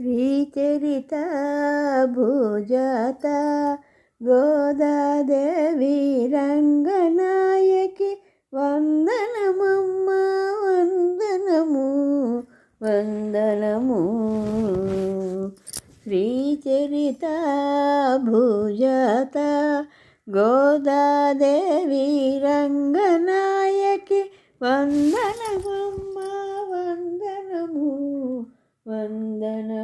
శ్రీచరిత భుజత గోదాదేవి రంగనాయకి వందనమమ్మ వందనము వందనము. శ్రీచరిత భుజత గోదాదేవి రంగనాయకి వందనమమ్మ వందనము వందన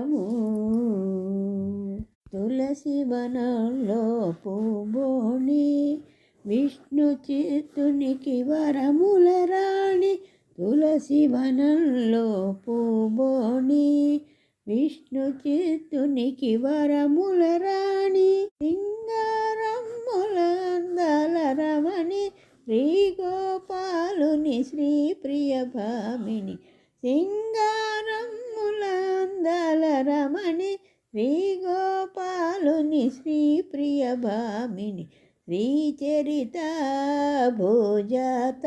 శివనంలో వనంలో పూబోణి విష్ణు చేతునికి వరముల రాణి తులసి వనంలో పూబోణి విష్ణు చేతునికి వరముల రాణి సింగారమ్ముల రమణి శ్రీ గోపాలుని శ్రీ ప్రియ భామిని సింగారమ్ముల రమణి శ్రీ గో శ్రీ ప్రియ భామిని శ్రీచరిత భోజాత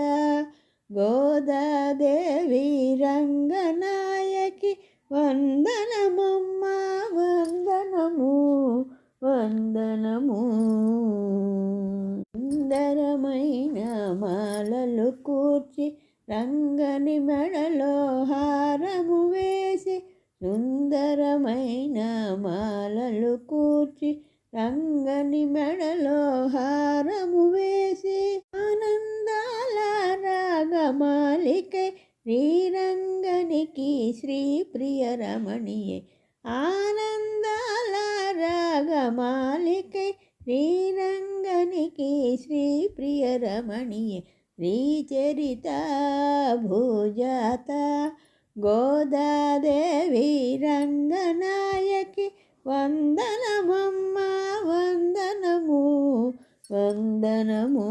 గోదాదేవి రంగనాయకి వందనమమ్మ వందనము వందనము. సుందరమైన మాలలు కూర్చి రంగని మెడలో హారము వేసి సుందరమైన మాలలు కూర్చి రంగని మెడలో హారము వేసి ఆనందాల రాగమాలికై శ్రీరంగనికి శ్రీ ప్రియ రమణియే. ఆనందాల రాగమాలికై శ్రీరంగనికి శ్రీ ప్రియ రమణియే. శ్రీచరిత భూజాత గోదాదేవి రంగనాయకి వందనమమ్మ వందనము వందనము.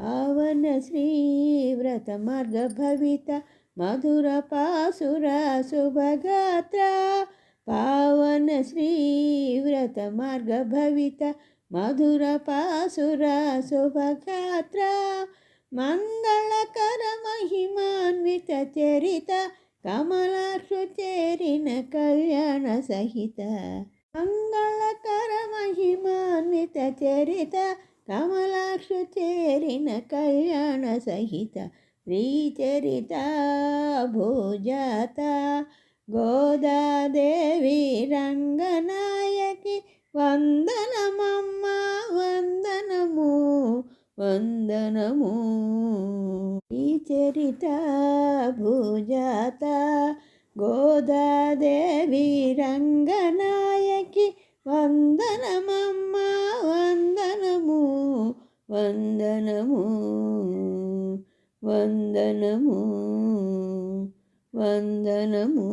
అవన శ్రీవ్రత మార్గ భవిత మధుర పాసుర శుభగాత్ర. పావన శ్రీవ్రత మార్గ భవిత మధుర పాసుర శుభగాత్ర. మంగళకర మహిమాన్విత చరిత కమలాక్షు కళ్యాణ సహిత. మంగళకర మహిమాన్విత చరిత కమలాక్షు చేరిన కళ్యాణ సహిత. శ్రీచరిత భూజాత గోదాదేవి రంగనాయకి వంద వందనము. ఈ చరిత భుజాత గోదాదేవి రంగనాయకి వందనమమ్మ వందనము వందనము వందనము వందనము.